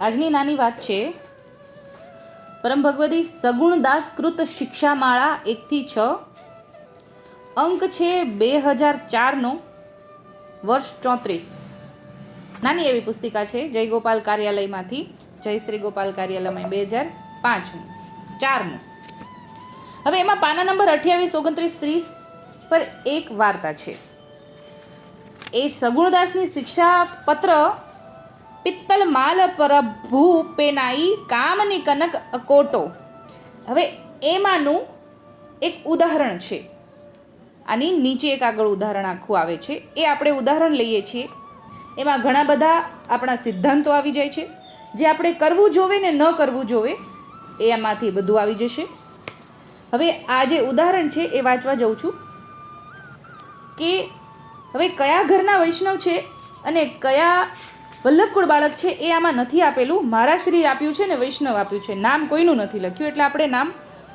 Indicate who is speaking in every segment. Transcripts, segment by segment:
Speaker 1: આજની નાની વાત છે. પરમ ભગવતી સગુણદાસ કૃત શિક્ષામાળા એકથી છ. અંક છે બે હજાર ચારનો. વર્ષ ચોત્રીસ. નાની એવી પુસ્તિકા છે જય ગોપાલ કાર્યાલયમાંથી. જય શ્રી ગોપાલ કાર્યાલયમાં બે હજાર પાંચમું. ચારમું. હવે એમાં પાના નંબર અઠ્યાવીસ, ઓગણત્રીસ, ત્રીસ પર એક વાર્તા છે. એ સગુણદાસની શિક્ષા પત્ર પિત્તલ માલ પ્રભુ પેનાઈ કામની કનક અકોટો. હવે એમાંનું એક ઉદાહરણ છે. આની નીચે એક આગળ ઉદાહરણ આખું આવે છે. એ આપણે ઉદાહરણ લઈએ છીએ. એમાં ઘણા બધા આપણા સિદ્ધાંતો આવી જાય છે. જે આપણે કરવું જોવે ને ન કરવું જોવે, એ આમાંથી બધું આવી જશે. હવે આ જે ઉદાહરણ છે એ વાંચવા જઉં છું. કે હવે કયા ઘરના વૈષ્ણવ છે અને કયા વલ્લભકુળ બાળક છે, એ આમાં નથી આપેલું. મારા શ્રી આપ્યું છે ને વૈષ્ણવ આપ્યું છે. નામ કોઈનું નથી લખ્યું, એટલે આપણે નામ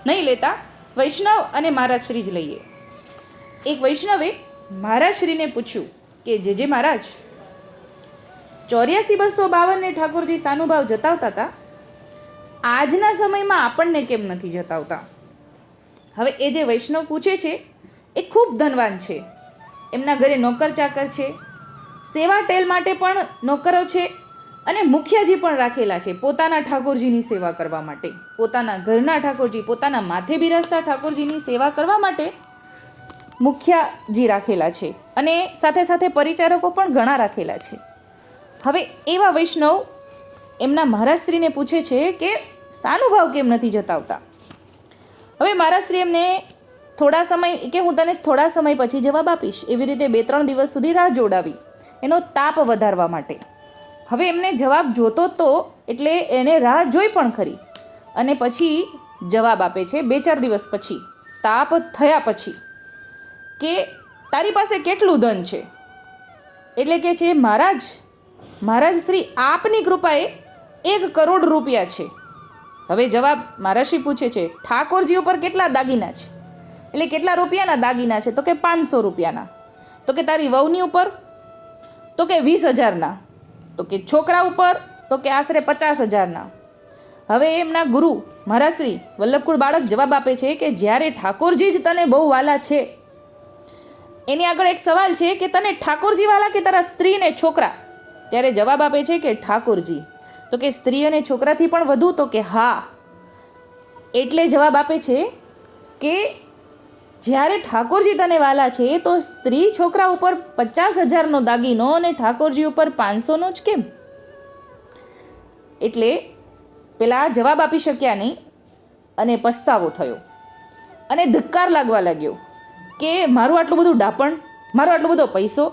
Speaker 1: નહીં લેતા. વૈષ્ણવ અને મહારાજ શ્રી જ લઈએ. એક વૈષ્ણવે મહારાજ શ્રીને પૂછ્યું કે, જે જે મહારાજ, ચોર્યાસી બસો બાવનને ઠાકોરજી સાનુભાવ જતાવતા હતા. આજના સમયમાં આપણને કેમ નથી જતાવતા? હવે એ જે વૈષ્ણવ પૂછે છે, એ ખૂબ ધનવાન છે. એમના ઘરે નોકર ચાકર છે સેવા ટેલ માટે પણ નોકરો છે અને મુખ્યજી પણ રાખેલા છે પોતાના ઠાકોરજીની સેવા કરવા માટે. પોતાના ઘરના ઠાકોરજી, પોતાના માથે બિરાજતા ઠાકોરજીની સેવા કરવા માટે મુખ્યજી રાખેલા છે અને સાથે સાથે પરિચારકો પણ ઘણા રાખેલા છે. હવે એવા વૈષ્ણવ એમના મહારાજશ્રીને પૂછે છે કે સાનુભાવ કેમ નથી જતાવતા? હવે મહારાજશ્રી એમને થોડા સમય, કે હું તને થોડા સમય પછી જવાબ આપીશ. એવી રીતે બે ત્રણ દિવસ સુધી રાહ જોડાવી. એનો તાપ વધારવા માટે. હવે એમને જવાબ જોતો તો એટલે એને રાહ જોઈ પણ ખરી. અને પછી જવાબ આપે છે બે ચાર દિવસ પછી. તાપ થયા પછી. કે તારી પાસે કેટલું ધન છે? એટલે કે છે, મહારાજ મહારાજ શ્રી આપની કૃપાએ એક કરોડ રૂપિયા છે. હવે જવાબ મહારાજશ્રી પૂછે છે, ઠાકોરજી ઉપર કેટલા દાગીના છે? એટલે કેટલા રૂપિયાના દાગીના છે? તો કે પાંચસો રૂપિયાના. તો કે તારી વહુની ઉપર તો કે વીસ હજારના. તો કે છોકરા ઉપર, તો કે આશરે પચાસ હજારના. હવે એમના ગુરુ મહારાશ્રી વલ્લભકુળ બાળક જવાબ આપે છે કે જ્યારે ઠાકોરજી જ તને બહુ વાલા છે. એની આગળ એક સવાલ છે કે તને ઠાકોરજી વાલા કે તારા સ્ત્રી ને છોકરા? ત્યારે જવાબ આપે છે કે ઠાકોરજી. તો કે સ્ત્રી અને છોકરાથી પણ વધુ? તો કે હા. એટલે જવાબ આપે છે કે જ્યારે ઠાકોરજી તને વાલા છે, તો સ્ત્રી છોકરા ઉપર પચાસ હજારનો દાગીનો અને ઠાકોરજી ઉપર પાંચસોનો જ કેમ? એટલે પેલા જવાબ આપી શક્યા નહીં અને પસ્તાવો થયો. અને ધક્કાર લાગવા લાગ્યો કે મારું આટલું બધું ડાપણ, મારો આટલો બધો પૈસો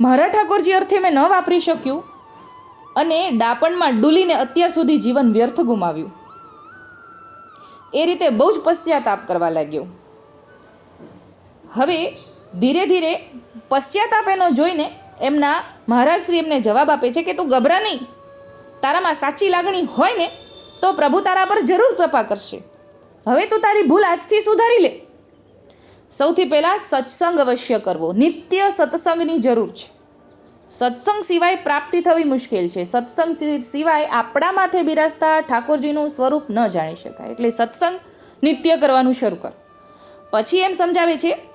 Speaker 1: મારા ઠાકોરજી અર્થે મેં ન વાપરી શક્યું અને ડાપણમાં ડૂલીને અત્યાર સુધી જીવન વ્યર્થ ગુમાવ્યું. એ રીતે બહુ જ પશ્ચાતાપ કરવા લાગ્યો. હવે ધીરે ધીરે પશ્ચાતાપ એનો જોઈને એમના મહારાજશ્રી એમને જવાબ આપે છે કે તું ગભરા નહીં. તારામાં સાચી લાગણી હોય ને તો પ્રભુ તારા પર જરૂર કૃપા કરશે. હવે તું તારી ભૂલ આજથી સુધારી લે. સૌથી પહેલાં સત્સંગ અવશ્ય કરવો. નિત્ય સત્સંગની જરૂર છે. સત્સંગ સિવાય પ્રાપ્તિ થવી મુશ્કેલ છે. સત્સંગ સિવાય આપણા માથે બિરાજતા ઠાકોરજીનું સ્વરૂપ ન જાણી શકાય. એટલે સત્સંગ નિત્ય કરવાનું શરૂ કર. પછી એમ સમજાવે છે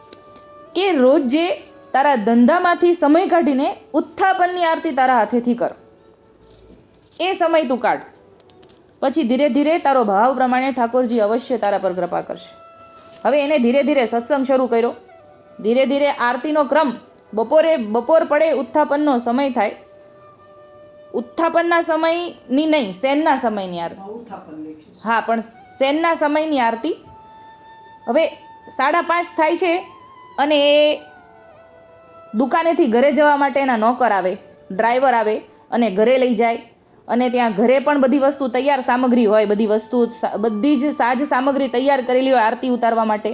Speaker 1: કે રોજ જે તારા ધંધામાંથી સમય કાઢીને ઉત્થાપનની આરતી તારા હાથેથી કર. એ સમય તું કાઢ. પછી ધીરે ધીરે તારો ભાવ પ્રમાણે ઠાકોરજી અવશ્ય તારા પર કૃપા કરશે. હવે એને ધીરે ધીરે સત્સંગ શરૂ કર્યો. ધીરે ધીરે આરતીનો ક્રમ બપોરે બપોર પડે ઉત્થાપનનો સમય થાય. ઉત્થાપનના સમયની નહીં સેનના સમયની આરતી. હા પણ સેનના સમયની આરતી. હવે સાડા પાંચ થાય છે અને એ દુકાનેથી ઘરે જવા માટે એના નોકર આવે, ડ્રાઈવર આવે અને ઘરે લઈ જાય. અને ત્યાં ઘરે પણ બધી વસ્તુ તૈયાર સામગ્રી હોય, બધી વસ્તુ બધી જ સાજ સામગ્રી તૈયાર કરેલી હોય આરતી ઉતારવા માટે.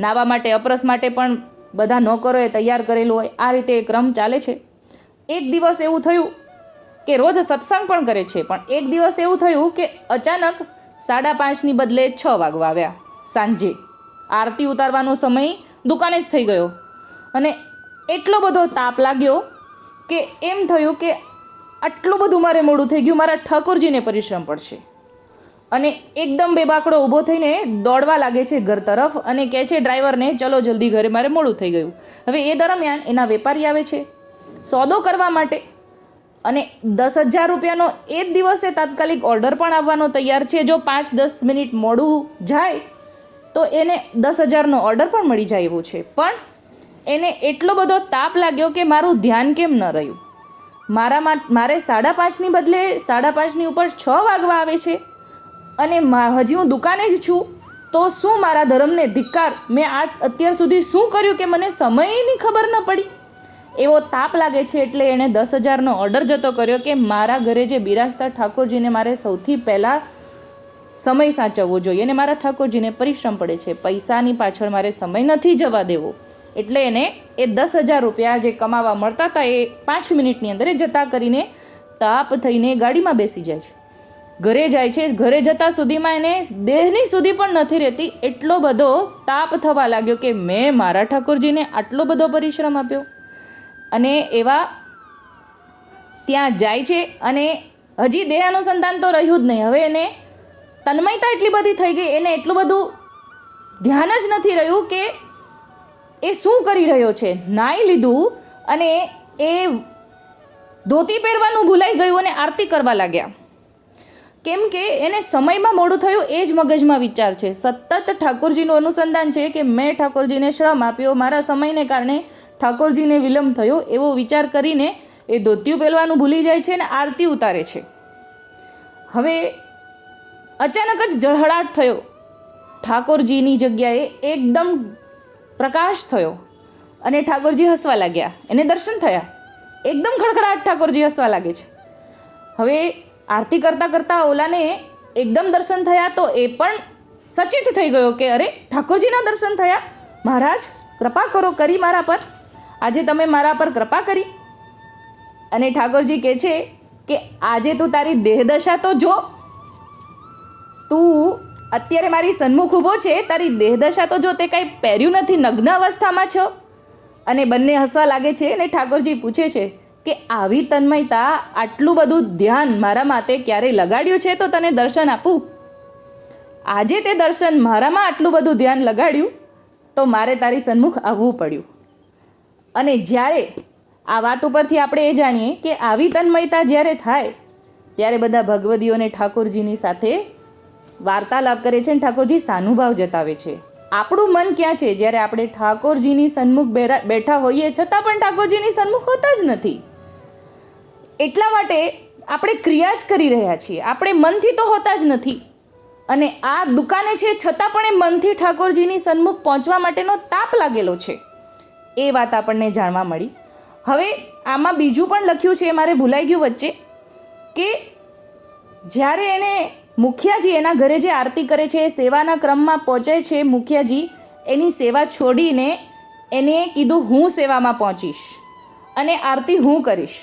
Speaker 1: નાવા માટે, અપરસ માટે પણ બધા નોકરોએ તૈયાર કરેલું હોય. આ રીતે ક્રમ ચાલે છે. એક દિવસ એવું થયું કે રોજ સત્સંગ પણ કરે છે, પણ એક દિવસ એવું થયું કે અચાનક સાડા પાંચની બદલે છ વાગવા આવ્યા સાંજે. આરતી ઉતારવાનો સમય દુકાને જ થઈ ગયો. અને એટલો બધો તાપ લાગ્યો કે એમ થયું કે આટલું બધું મારે મોડું થઈ ગયું, મારા ઠાકોરજીને પરિશ્રમ પડશે. અને એકદમ બેબાકડો ઊભો થઈને દોડવા લાગે છે ઘર તરફ અને કહે છે, ડ્રાઈવરને ચલો જલ્દી ઘરે, મારે મોડું થઈ ગયું. હવે એ દરમિયાન એના વેપારી આવે છે, સોદો કરવા માટે. અને દસ હજાર રૂપિયાનો એ જ દિવસે તાત્કાલિક ઓર્ડર પણ આવવાનો તૈયાર છે. જો પાંચ દસ મિનિટ મોડું જાય તો એને દસ હજારનો ઓર્ડર પણ મળી જાય એવું છે. પણ એને એટલો બધો તાપ લાગ્યો કે મારું ધ્યાન કેમ ન રહ્યું? મારામાં મારે સાડા પાંચની બદલે સાડા પાંચની ઉપર છ વાગવા આવે છે અને હજી હું દુકાને જ છું, તો શું મારા ધર્મને ધિક્કાર? મેં આ અત્યાર સુધી શું કર્યું કે મને સમયની ખબર ન પડી? એવો તાપ લાગે છે એટલે એણે દસ હજારનો ઓર્ડર જતો કર્યો કે મારા ઘરે જે બિરાજતા ઠાકોરજીને મારે સૌથી પહેલાં સમય સાચવવો જોઈએ અને મારા ઠાકોરજીને પરિશ્રમ પડે છે. પૈસાની પાછળ મારે સમય નથી જવા દેવો. એટલે એને એ દસ હજાર રૂપિયા જે કમાવા મળતા હતા એ પાંચ મિનિટની અંદર એ જતા કરીને તાપ થઈને ગાડીમાં બેસી જાય છે. ઘરે જાય છે. ઘરે જતાં સુધીમાં એને દેહની સુધી પણ નથી રહેતી. એટલો બધો તાપ થવા લાગ્યો કે મેં મારા ઠાકોરજીને આટલો બધો પરિશ્રમ આપ્યો. અને એવા ત્યાં જાય છે અને હજી દેહ અનુસંધાન તો રહ્યું જ નહીં. હવે એને તન્મયતા એટલી બધી થઈ ગઈ, એને એટલું બધું ધ્યાન જ નથી રહ્યું કે એ શું કરી રહ્યો છે. નાઈ લીધું અને એ ધોતી પહેરવાનું ભૂલાઈ ગયું અને આરતી કરવા લાગ્યા. કેમ કે એને સમયમાં મોડું થયું એ જ મગજમાં વિચાર છે. સતત ઠાકોરજીનું અનુસંધાન છે કે મેં ઠાકોરજીને શ્રમ આપ્યો, મારા સમયને કારણે ઠાકોરજીને વિલંબ થયો એવો વિચાર કરીને એ ધોતિયું પહેરવાનું ભૂલી જાય છે અને આરતી ઉતારે છે. હવે અચાનક જ ઝળહળાટ થયો. ઠાકોરજીની જગ્યાએ એકદમ પ્રકાશ થયો અને ઠાકોરજી હસવા લાગ્યા. એને દર્શન થયા. એકદમ ખડખડાટ ઠાકોરજી હસવા લાગે છે. હવે આરતી કરતાં કરતાં ઓલાને એકદમ દર્શન થયા તો એ પણ સચિત થઈ ગયો કે અરે, ઠાકોરજીના દર્શન થયા? મહારાજ, કૃપા કરો, કરી મારા પર. આજે તમે મારા પર કૃપા કરી. અને ઠાકોરજી કહે છે કે આજે તું તારી દેહદશા તો જો. તું અત્યારે મારી સન્મુખ ઊભો છે, તારી દેહદશા તો જો તે કાંઈ પહેર્યું નથી, નગ્ન અવસ્થામાં છો? અને બંને હસવા લાગે છે અને ઠાકોરજી પૂછે છે કે આવી તન્મયતા આટલું બધું ધ્યાન મારા માતે ક્યારે લગાડ્યું છે? તો તને દર્શન આપું. આજે તે દર્શન મારામાં આટલું બધું ધ્યાન લગાડ્યું, તો મારે તારી સન્મુખ આવવું પડ્યું. અને જ્યારે આ વાત ઉપરથી આપણે એ જાણીએ કે આવી તન્મયતા જ્યારે થાય, ત્યારે બધા ભગવદીઓને ઠાકોરજીની સાથે વાર્તાલાપ કરે છે અને ઠાકોરજી સાનુભાવ જતાવે છે. આપણું મન ક્યાં છે? જ્યારે આપણે ઠાકોરજીની સન્મુખ બેઠા હોઈએ, છતાં પણ ઠાકોરજીની સન્મુખ હોતા જ નથી. એટલા માટે આપણે ક્રિયા જ કરી રહ્યા છીએ. આપણે મનથી તો હોતા જ નથી. અને આ દુકાને છે, છતાં પણ એ મનથી ઠાકોરજીની સન્મુખ પહોંચવા માટેનો તાપ લાગેલો છે. એ વાત આપણને જાણવા મળી. હવે આમાં બીજું પણ લખ્યું છે, એ મારે ભૂલાઈ ગયું વચ્ચે, કે જ્યારે એણે મુખિયાજી એના ઘરે જે આરતી કરે છે એ સેવાના ક્રમમાં પહોંચે છે, મુખિયાજી એની સેવા છોડીને એને કીધું, હું સેવામાં પહોંચીશ અને આરતી હું કરીશ.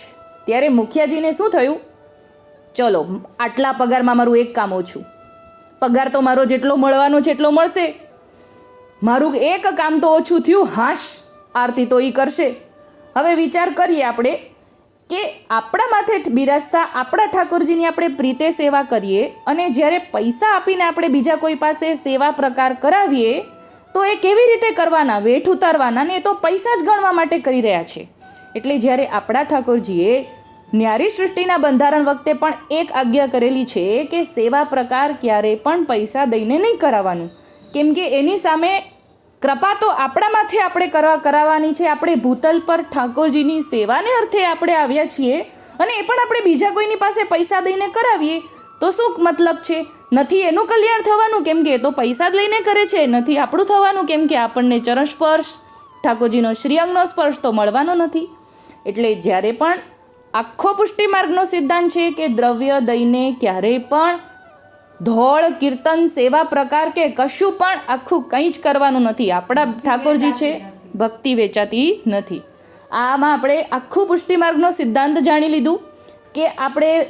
Speaker 1: ત્યારે મુખિયાજીને શું થયું? ચલો, આટલા પગારમાં મારું એક કામ ઓછું. પગાર તો મારો જેટલો મળવાનો છે એટલો મળશે. મારું એક કામ તો ઓછું થયું, હાશ, આરતી તો એ કરશે. હવે વિચાર કરીએ આપણે કે આપણા માથે બિરાજતા આપણા ઠાકોરજીની આપણે પ્રીતે સેવા કરીએ અને જ્યારે પૈસા આપીને આપણે બીજા કોઈ પાસે સેવા પ્રકાર કરાવીએ, તો એ કેવી રીતે કરવાના? વેઠ ઉતારવાના ને એ તો પૈસા જ ગણવા માટે કરી રહ્યા છે. એટલે જ્યારે આપણા ઠાકોરજીએ ન્યારી સૃષ્ટિના બંધારણ વખતે પણ એક આજ્ઞા કરેલી છે કે સેવા પ્રકાર ક્યારેય પણ પૈસા દઈને નહીં કરાવવાનું. કેમ કે એની સામે કૃપા તો આપણા માથે આપણે કરવા કરાવવાની છે. આપણે ભૂતલ પર ઠાકોરજીની સેવાને અર્થે આપણે આવ્યા છીએ અને એ પણ આપણે બીજા કોઈની પાસે પૈસા દઈને કરાવીએ તો શું મતલબ છે? નથી એનું કલ્યાણ થવાનું કેમ કે એ તો પૈસા જ લઈને કરે છે. નથી આપણું થવાનું કેમ કે આપણને ચરણ સ્પર્શ, ઠાકોરજીનો શ્રીઅંગનો સ્પર્શ તો મળવાનો નથી. એટલે જ્યારે પણ આખો પુષ્ટિ માર્ગનો સિદ્ધાંત છે કે દ્રવ્ય દઈને ક્યારેય પણ ધોળ કીર્તન સેવા પ્રકાર કે કશું પણ આખું કંઈ જ કરવાનું નથી. આપણા ઠાકોરજી છે ભક્તિ વેચાતી નથી. આમાં આપણે આખું પુષ્ટિ માર્ગનો સિદ્ધાંત જાણી લીધું કે આપણે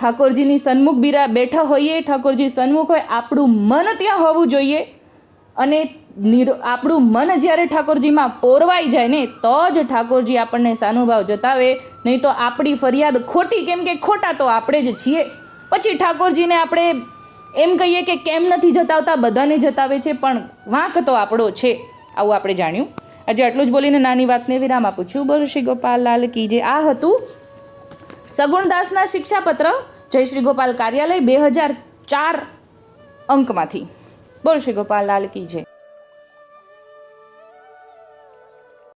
Speaker 1: ઠાકોરજીની સન્મુખ બિરા બેઠા હોઈએ ઠાકોરજી સન્મુખ હોય આપણું મન ત્યાં હોવું જોઈએ. અને નિર આપણું મન જ્યારે ઠાકોરજીમાં પોરવાઈ જાય ને તો જ ઠાકોરજી આપણને સાનુભાવ જતાવે. નહીં તો આપણી ફરિયાદ ખોટી કેમ કે ખોટા તો આપણે જ છીએ. પછી ઠાકોરજીને આપણે એમ કહીએ કે કેમ નથી જતાવતા? બધાને જતાવે છે, પણ વાંક તો આપણો છે, આવું આપણે જાણ્યું. આજે આટલું જ બોલીને નાની વાતને વિરામ આપું છું. બોલ શ્રી ગોપાલ લાલ કી જે આ હતું સગુણદાસના શિક્ષાપત્ર, જય શ્રી ગોપાલ કાર્યાલય, બે હજાર ચાર અંકમાંથી. બોલ શ્રી ગોપાલ લાલ કી જય.